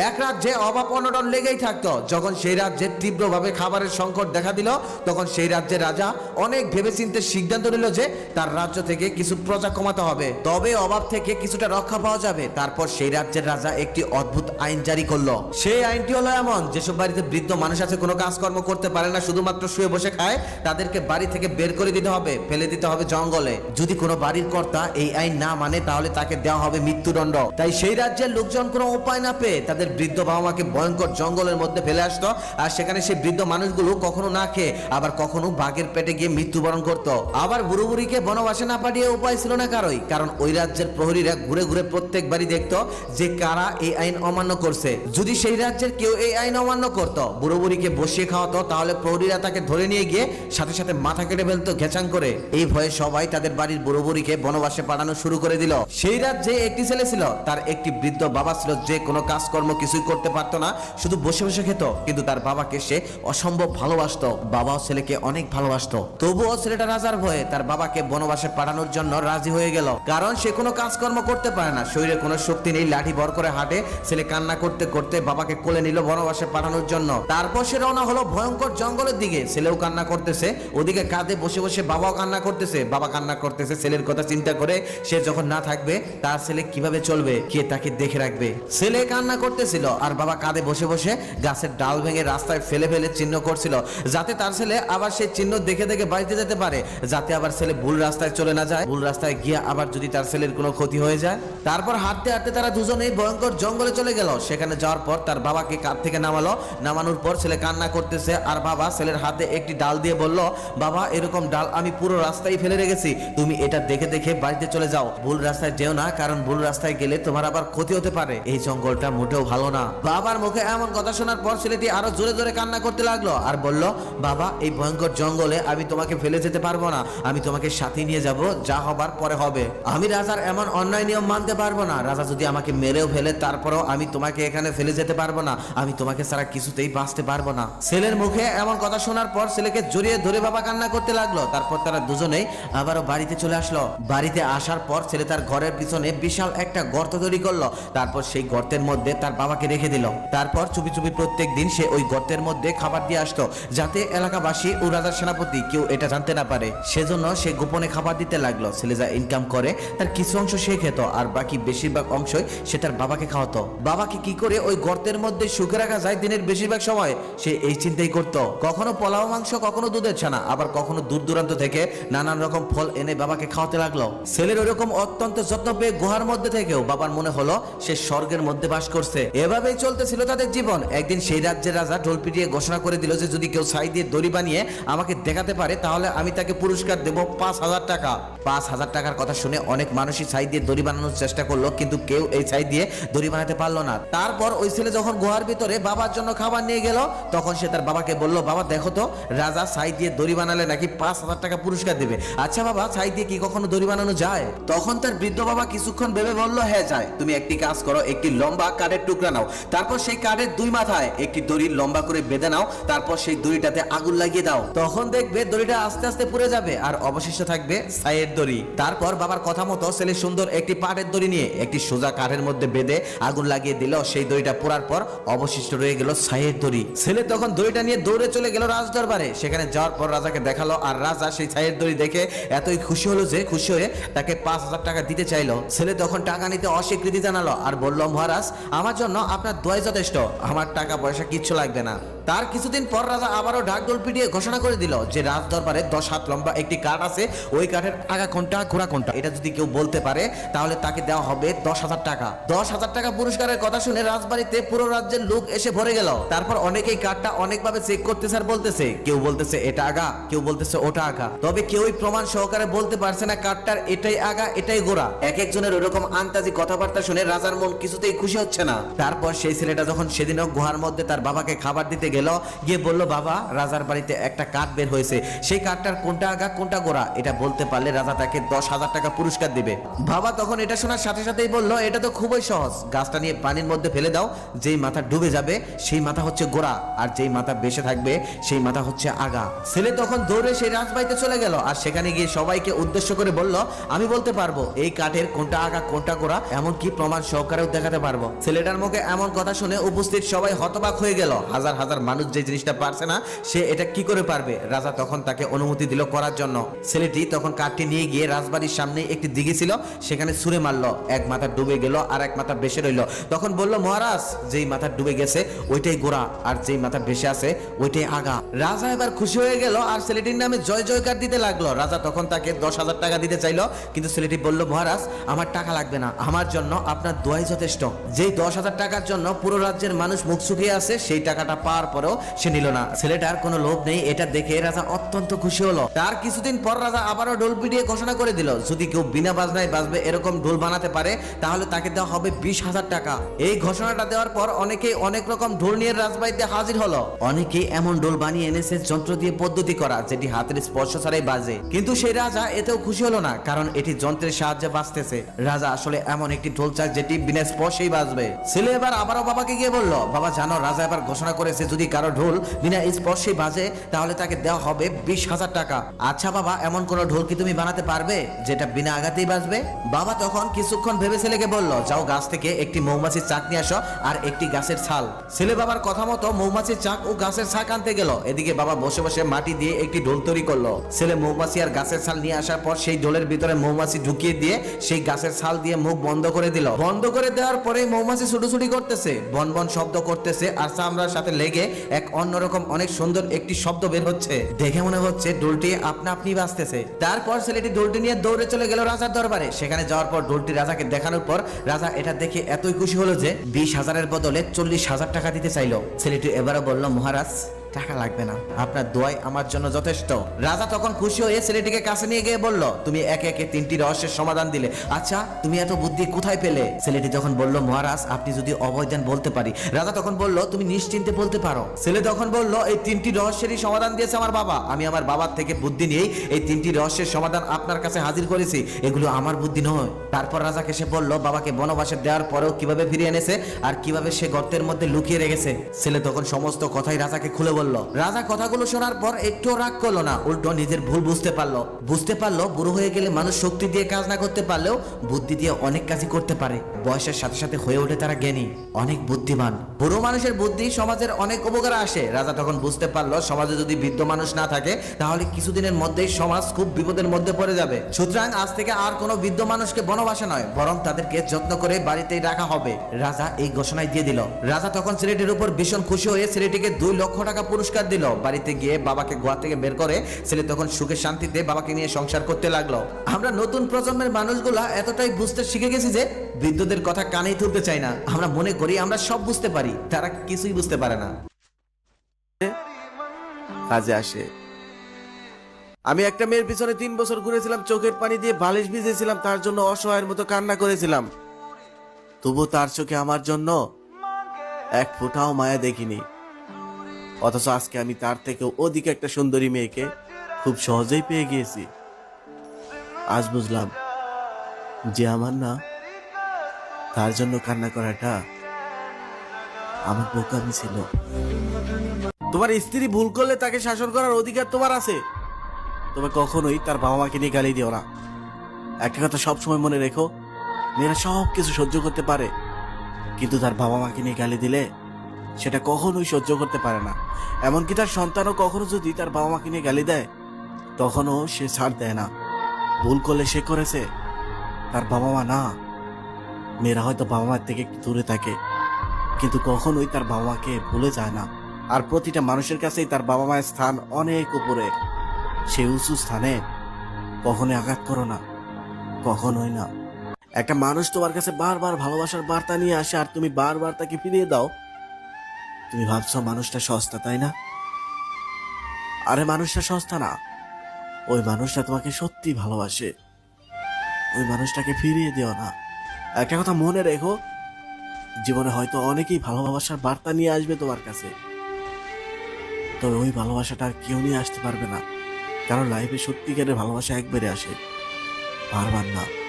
এক রাজ্যে অভাব অনটন লেগেই থাকতো। যখন সেই রাজ্যে তীব্রভাবে খাবারের সংকট দেখা দিল, তখন সেই রাজ্যের রাজা অনেক ভেবেচিন্তে সিদ্ধান্ত নিল যে তার রাজ্য থেকে কিছু প্রজা কমাতে হবে। তবে অভাব থেকে কিছুটা রক্ষা পাওয়া যাবে। তারপর সেই রাজ্যের রাজা একটি অদ্ভুত আইন জারি করল। সেই আইনটি হলো এমন, যেসব বাড়িতে বৃদ্ধ মানুষ আছে, কোনো কাজকর্ম করতে পারে না, শুধুমাত্র শুয়ে বসে খায়। তাদেরকে বাড়ি থেকে বের করে দিতে হবে, ফেলে দিতে হবে জঙ্গলে। যদি কোনো বাড়ির কর্তা এই আইন না মানে তাহলে তাকে দেওয়া হবে মৃত্যুদণ্ড। তাই সেই রাজ্যের লোকজন কোনো উপায় না পেয়ে তাদের বৃদ্ধ বাবা মাকে ভয়ঙ্কর জঙ্গলের মধ্যে ফেলে আসতো। আর সেখানে সেই বৃদ্ধ মানুষগুলো কখনো না খেয়ে, আবার কখনো বাঘের পেটে গিয়ে মৃত্যুবরণ করত। আবার বুড়ো বুড়িকে বনবাসে না পাঠিয়ে উপায় ছিল না কারোই, কারণ ওই রাজ্যের প্রহরীরা ঘুরে ঘুরে প্রত্যেক বাড়ি দেখতো যে কারা এই আইন অমান্য করছে। যদি সেই রাজ্যের কেউ এই আইন অমান্য করত বুড়ো বুড়িকে বসিয়ে খাওয়াতো, তাহলে প্রহরীরা তাকে ধরে নিয়ে গিয়ে সাথে সাথে মাথা কেটে ফেলতো ঘেচাং করে। এই ভয়ে সবাই তাদের বাড়ির বুড়ো বুড়িকে বনবাসে পাঠানো শুরু করে দিল। সেই রাজ্যে একটি ছেলে ছিল, তার একটি বৃদ্ধ বাবা ছিল, যে কোনো কাজকর্ম কিছুই করতে পারতো না, শুধু বসে বসে খেত। কিন্তু তার বাবাকে সে অসম্ভব ভালোবাসতো, বাবাও ছেলেকে অনেক ভালোবাসতো। তবুও ছেলেটা রাজার ভয়ে তার বাবাকে বনবাসে পাঠানোর জন্য রাজি হয়ে গেল। কারণ সে কোনো কাজকর্ম করতে পারে না। শরীরে কোনো শক্তি নেই, লাঠি ভর করে হাঁটে। ছেলে কান্না করতে করতে বাবাকে কোলে নিল বনবাসে পাঠানোর জন্য। তারপর সে রওনা হলো ভয়ঙ্কর জঙ্গলের দিকে। ছেলেও কান্না করতেছে, ওদিকে কাঁধে বসে বসে বাবাও কান্না করতেছে। বাবা কান্না করতেছে, ছেলের কথা চিন্তা করে সে যখন না থাকবে, তার ছেলে কীভাবে চলবে, কে তাকে দেখে রাখবে? ছেলে কান্না করতেছিল। আর বাবা কাঁধে বসে বসে গাছের ডাল ভেঙে রাস্তায় ফেলে ফেলে চিহ্ন করছিল, যাতে তার ছেলে আবার সেই চিহ্ন দেখে দেখে বাড়িতে যেতে পারে, যাতে আবার ছেলে ভুল রাস্তায় চলে না যায়। ভুল রাস্তায় গিয়ে আবার যদি তার ছেলের কোনো ক্ষতি হয়ে যায়। তারপর হাঁটতে হাঁটতে তারা দুজনেই ভয়ঙ্কর জঙ্গলে চলে গেল। সেখানে যাওয়ার পর তার বাবাকে কাঁধ থেকে নামালো। নামানোর পর ছেলে কান্না করতেছে আর বাবা ছেলের হাতে একটি ডাল দিয়ে বলল, বাবা, এরকম ডাল আমি পুরো রাস্তায় ফেলে রেখেছি। তুমি এটা দেখে দেখে বাড়িতে চলে যাও। ভুল রাস্তায় যেও না, কারণ ভুল রাস্তায় গেলে তোমার আবার ক্ষতি হতে পারে। এই জঙ্গলটা মোটেও ভালো না। বাবার মুখে এমন কথা শোনার পর ছেলেটি আরও জোরে জোরে কান্না করতে লাগল আর বলল, বাবা, এই ভয়ঙ্কর জঙ্গলে আমি তোমাকে ফেলে যেতে পারব না। আমি তোমাকে সাথে নিয়ে যাব, যা হবার পরে হবে। আমি রাজার এমন অন্যায় নিয়ম মানতে পারব না। রাজা যদি আমাকে মেরেও ফেলে, তারপরও আমি তোমাকে এখানে ফেলে যেতে পারব না। আমি তোমাকে ছাড়া কিছুতেই বাঁচতে পারব না। ছেলের মুখে এমন কথা শোনার পর ছেলেকে জড়িয়ে ধরে বাবা কান্না করতে লাগল। তারপর তারা দুজনেই আবারও বাড়িতে চলে আসলো। বাড়িতে আসার পর ছেলে তার ঘরের পিছনে বিশাল একটা গর্ত তৈরি করল। তারপর সেই গর্তের মধ্যে তার বাবাকে রেখে দিল। তারপর চুপি চুপি প্রত্যেক দিন সে ওই গর্তের মধ্যে খাবার দিয়ে আসতো, যাতে এলাকাবাসী ও রাজার সেনাপতি কেউ এটা জানতে না পারে। সেজন্য সে গোপনে খাবার দিতে লাগল। ছেলে যা ইনকাম করে, তার কিছু অংশ সে খেত, আর বাকি বেশিরভাগ অংশই সে তার বাবাকে খাওয়াতো। বাবাকে কি করে ওই গর্তের মধ্যে সুখে রাখা যায় দিনের বেশিরভাগ সময়? সে এই চিন্তাই করত। কখনো পোলাও, মাংস, কখনো দুধের ছানা, আবার কখনো দূর দূরান্ত থেকে নানান রকম ফল এনে বাবাকে খাওয়াতে লাগল। ছেলের ওরকম অত্যন্ত যত্ন পেয়ে গুহার মধ্যে থেকেও বাবার মনে হলো, সে স্বর্গের মধ্যে বাস করছে। এভাবেই চলতেছিল তাদের জীবন। একদিন সেই রাজ্যের রাজা ঢোল পিটিয়ে ঘোষণা করে দিল যে, যদি কেউ ছাই দিয়ে দড়ি বানিয়ে আমাকে দেখাতে পারে, তাহলে আমি তাকে পুরস্কার দেব পাঁচ হাজার টাকা। পাঁচ হাজার টাকার কথা শুনে অনেক মানুষই ছাই দিয়ে দড়ি বানানোর চেষ্টা করল, কিন্তু কেউ এই ছাই দিয়ে দড়ি বানাতে পারল না। তারপর ওই ছেলে যখন গুহার ভিতরে বাবার জন্য খাবার নিয়ে গেল, তখন সে তার বাবাকে বলল, বাবা, দেখো তো, রাজা ছাই দিয়ে দড়ি বানালে নাকি পাঁচ হাজার টাকা পুরস্কার দেবে। আচ্ছা বাবা, ছাই দিয়ে কি কখনো দড়ি বানানো যায়? তখন তার বৃদ্ধ বাবা কিছুক্ষণ ভেবে বলল হ্যাঁ যায়। তুমি একটি কাজ করো, একটি লম্বা কাঠের টুকরা নাও। তারপর সেই কাঠের দুই মাথায় একটি দড়ি লম্বা করে বেঁধে নাও, তারপর সেই দড়িটাতে আগুন লাগিয়ে দাও। তখন দেখবে দড়িটা আস্তে আস্তে পুড়ে যাবে, আর অবশিষ্ট থাকবে ছাইয়ের দড়ি। তারপর বাবার কথা মতো ছেলে সুন্দর একটি পাটের দড়ি নিয়ে একটি সোজা কাঠের মধ্যে বেঁধে আগুন লাগিয়ে দিল। সেই দড়িটা পোড়ার পর অবশিষ্ট রয়ে গেল ছাইয়ের দড়ি। ছেলে তখন দড়িটা নিয়ে দৌড়ে চলে গেল রাজদরবারে। সেখানে যাওয়ার পর রাজাকে দেখাল, আর রাজা সেই ছাইয়ের দড়ি দেখে এতই খুশি হলো যে খুশি হয়ে তাকে পাঁচ হাজার টাকা দিতে চাইলো। ছেলে তখন টাকা নিতে অস্বীকৃতি জানালো, আর বলল, মহারাজ, আমার জন্য আপনার দোয়াই যথেষ্ট। আমার টাকা পয়সা কিচ্ছু লাগবে না। তার কিছুদিন পর রাজা আবারও ঢাকঢোল পিটিয়ে ঘোষণা করে দিল যে রাজ দরবারে দশ হাত লম্বা একটি কাঠ আছে, ওই কাঠের আগা কোনটা ঘোড়া কোনটা এটা যদি কেউ বলতে পারে, তাহলে তাকে দেওয়া হবে দশ হাজার টাকা। দশ হাজার টাকা পুরস্কারের কথা শুনে রাজবাড়িতে পুরো রাজ্যের লোক এসে ভরে গেল। তারপর অনেকেই কাঠটা অনেকভাবে চেক করতেছে আর বলতেছে, কেউ বলতেছে এটা আগা, কেউ বলতেছে ওটা আগা। তবে কেউই প্রমাণ সহকারে বলতে পারছে না কাঠটার এটাই আগা, এটাই গোড়া। এক একজনের ওরকম আন্তাজি কথাবার্তা শুনে রাজার মন কিছুতেই খুশি হচ্ছে না। তারপর সেই ছেলেটা যখন সেদিনও গুহার মধ্যে তার বাবাকে খাবার দিতে গেল, গিয়ে বলল, বাবা, রাজার বাড়িতে একটা কাঠ বের হয়েছে। সেই কাঠটার কোনটা আগা কোনটা গোড়া? এটা বলতে পারলে রাজা তাকে দশ হাজার টাকা পুরস্কার দিবে। বাবা তখন এটা শোনার সাথে সাথেই বলল, এটা তো খুবই সহজ। গাছটা নিয়ে পানির মধ্যে ফেলে দাও। যেই মাথা ডুবে যাবে, সেই মাথা হচ্ছে গোড়া। আর যেই মাথা বেসে থাকবে, সেই মাথা হচ্ছে আগা। ছেলে তখন দৌড়ে সেই রাজবাড়িতে চলে গেল আর সেখানে গিয়ে সবাইকে উদ্দেশ্য করে বলল, আমি বলতে পারব, এই কাঠের কোনটা আগা, কোনটা গোড়া? এমনকি প্রমাণ সহকারেও দেখাতে পারব। ছেলেটার মুখে এমন কথা শুনে উপস্থিত সবাই হতবাক হয়ে গেল। হাজার হাজার মানুষ যে জিনিসটা পারছে না, সে এটা কি করে পারবে? রাজা তখন তাকে অনুমতি দিল করার জন্য। ছেলেটি তখন কাঠটি নিয়ে গিয়ে রাজবাড়ির সামনে একটি দিঘি ছিল, সেখানে ছুঁড়ে মারলো। এক মাথা ডুবে গেল আর এক মাথা বেসে রইল। তখন বলল, মহারাজ, যেই মাথা ডুবে গেছে, ওইটাই গোড়া, আর যেই মাথা ভেসে আছে, ওইটাই আগা। রাজা এবার খুশি হয়ে গেল আর ছেলেটির নামে জয় জয়কার দিতে লাগল। রাজা তখন তাকে দশ হাজার টাকা দিতে চাইলো, কিন্তু ছেলেটি বলল, মহারাজ, আমার টাকা লাগবে না। আমার জন্য আপনার দোয়াই যথেষ্ট। যেই দশ হাজার টাকার জন্য পুরো রাজ্যের মানুষ মুখ শুকিয়ে আছে, সেই টাকাটা পাওয়ার পরেও সে নিল না। ছেলেটার কোনো লোভ নেই, এটা দেখে রাজা অত্যন্ত খুশি হলো। তার কিছুদিন পর রাজা আবারও ঢোল পিটিয়ে ঘোষণা করে দিল, যদি কেউ বিনা বাজনায় বাজবে, এরকম ঢোল বানাতে পারে, তাহলে তাকে দেওয়া হবে বিশ হাজার টাকা। এই ঘোষণাটা দেওয়ার পর অনেকেই অনেক রকম ঢোল নিয়ে রাজবাড়িতে হাজির হলো। অনেকেই এমন ঢোল বানিয়ে এনেছে, যন্ত্র দিয়ে পদ্ধতি করা, যেটি হাতের স্পর্শ ছাড়াই বাজে। কিন্তু সেই রাজা এতেও খুশি হলো না, কারণ এটি যন্ত্রের সাহায্যে বাজতেছে। রাজা আসলে এমন একটি ঢোল চায় যেটি বিনা স্পর্শেই বাজবে। ছেলে এবার আবারও বাবাকে গিয়ে বলল, বাবা, জানো, রাজা এবার ঘোষণা করেছে, যদি কারও ঢোল বিনা স্পর্শেই বাজে, তাহলে তাকে দেওয়া হবে বিশ হাজার টাকা। আচ্ছা বাবা, এমন কোন ঢোল কি তুমি বানাতে পারবে, যেটা বিনা আঘাতেই বাজবে? বাবা তখন কিছুক্ষণ ভেবে ছেলেকে বলল, যাও গাছ থেকে একটি মৌমাছির চাক নিয়ে আসো আর একটি গাছের ছাল। ছেলে বাবার কথা মতো মৌমাছির চাক ও গাছের ছাক আনতে গেল। এদিকে বাবা বসে বসে মাটি দিয়ে একটি ঢোল তৈরি করল। ছেলে মৌমাছি আর গাছের ছাল নিয়ে আসার পর সেই ঢোলের ভিতরে মৌমাছি ঢুকিয়ে দিয়ে সেই গাছের ছাল দিয়ে মুখ বন্ধ করে দিল। বন্ধ করে দেওয়ার পরে মৌমাছি ছুটোছুটি করতেছে, বন বন শব্দ করতেছে, আর চামড়ার সাথে লেগে এক অন্যরকম অনেক সুন্দর একটি শব্দ বের হচ্ছে। দেখে মনে হচ্ছে ডোলটি আপনা আপনি বাঁচতেছে। তারপর ছেলেটি ডোলটি নিয়ে দৌড়ে চলে গেল রাজার দরবারে। সেখানে যাওয়ার পর ডোলটি রাজাকে দেখানোর পর রাজা এটা দেখে এতই খুশি হলো যে বিশ হাজারের বদলে চল্লিশ হাজার টাকা দিতে চাইলো। ছেলেটি এবারও বলল, মহারাজ টাকা লাগবে না। আপনার দোয়াই আমার জন্য যথেষ্ট। রাজা তখন খুশি হয়ে ছেলেটিকে কাছে নিয়ে গিয়ে বলল, তুমি একে একে তিনটি রহস্যের সমাধান দিলে। আচ্ছা তুমি এত বুদ্ধি কোথায় পেলে? ছেলেটি যখন বলল, মহারাজ, আপনি যদি অভয় দেন বলতে পারি। রাজা তখন বলল, তুমি নিশ্চিন্তে বলতে পারো। ছেলে তখন বলল, এই তিনটি রহস্যেরই সমাধান দিয়েছে আমার বাবা। আমি আমার বাবার থেকে বুদ্ধি নিয়েই এই তিনটি রহস্যের সমাধান আপনার কাছে হাজির করেছি। এগুলো আমার বুদ্ধি নয়। তারপর রাজাকে সে বলল, বাবাকে বনবাসে দেওয়ার পরেও কীভাবে ফিরিয়ে এনেছে আর কীভাবে সে গর্তের মধ্যে লুকিয়ে রেখেছে? ছেলে তখন সমস্ত কথাই রাজাকে খুলে বলল, রাজা কথাগুলো শোনার পর একটু রাগ করল না। উল্টো নিজের ভুল বুঝতে পারল। বুঝতে পারল, বুড়ো হয়ে গেলে মানুষ শক্তি দিয়ে কাজ না করতে পারলেও বুদ্ধি দিয়ে অনেক কাজই করতে পারে। বয়সের সাথে সাথে হয়ে ওঠে তারা জ্ঞানী, অনেক বুদ্ধিমান। বুড়ো মানুষের বুদ্ধি সমাজের অনেক উপকার আসে। রাজা তখন বুঝতে পারল, সমাজে যদি বৃদ্ধ মানুষ না থাকে, তাহলে কিছুদিনের মধ্যেই সমাজ খুব বিপদের মধ্যে পড়ে যাবে। সুতরাং আজ থেকে আর কোনো বৃদ্ধ মানুষকে বনবাসে নয়, বরং তাদেরকে যত্ন করে বাড়িতেই রাখা হবে। রাজা এই ঘোষণায় দিয়ে দিল। রাজা তখন ছেলেটির উপর ভীষণ খুশি হয়ে ছেলেটিকে দুই লক্ষ টাকা পুরস্কার দিল। বাড়িতে গিয়ে বাবাকে গোয়া থেকে বের করে ছেলে তখন সুখে শান্তিতে বাবাকে নিয়ে সংসার করতে লাগল। আমরা নতুন প্রজন্মের মানুষগুলা এতটাই বুঝতে শিখে গেছি যে বৃদ্ধদের কথা কানেই তুলতে চাই না। আমরা মনে করি আমরা সব বুঝতে পারি, তারা কিছুই বুঝতে পারে না। কাজে আসে। আমি একটা মেয়ের পিছনে তিন বছর ঘুরেছিলাম, চোখের পানি দিয়ে বালিশ ভিজেছিলাম, তার জন্য অসহায়ের মতো কান্না করেছিলাম। তবু তার চোখে আমার জন্য এক ফোঁটাও মায়া দেখিনি। অথচ আজকে আমি তার থেকে অধিক একটা সুন্দরী মেয়েকে খুব সহজেই পেয়ে গিয়েছি। আজ বুঝলাম যে আমার না তার জন্য কান্না করাটা আমার বোকামি ছিল। তোমার স্ত্রী ভুল করলে তাকে শাসন করার অধিকার তোমার আছে। তবে কখনোই তার বাবা মাকে নিয়ে গালি দিও না। একটা কথা সবসময় মনে রেখো, মেয়েরা সব কিছু সহ্য করতে পারে, কিন্তু তার বাবা মাকে নিয়ে গালি দিলে সেটা কখনোই সহ্য করতে পারে না। এমনকি তার সন্তানও কখনো যদি তার বাবা মাকে নিয়ে গালি দেয়, তখনও সে ছাড় দেয় না। ভুল করলে সে করেছে, তার বাবা মা না। মেয়েরা হয়তো বাবা মার থেকে একটু দূরে থাকে, কিন্তু কখনোই তার বাবা মাকে ভুলে যায় না। আর প্রতিটা মানুষের কাছেই তার বাবা মায়ের স্থান অনেক উপরে। সেই উঁচু স্থানে কখনোই আঘাত করো না, কখনোই না। একটা মানুষ তোমার কাছে বারবার ভালোবাসার বার্তা নিয়ে আসে, আর তুমি বারবার তাকে ফিরিয়ে দাও তুমি ভাবছ মানুষটা সস্তা, তাই না? আরে মানুষটা সস্তা না। ওই মানুষটা তোমাকে সত্যি ভালোবাসে। ওই মানুষটাকে ফিরিয়ে দিও না। একটা কথা মনে রেখো, জীবনে হয়তো অনেকেই ভালোবাসার বার্তা নিয়ে আসবে তোমার কাছে। তবে ওই ভালোবাসাটা আর কেউ নিয়ে আসতে পারবে না। কারণ লাইফে সত্যিকারের ভালোবাসা একবারে আসে। বারবার না।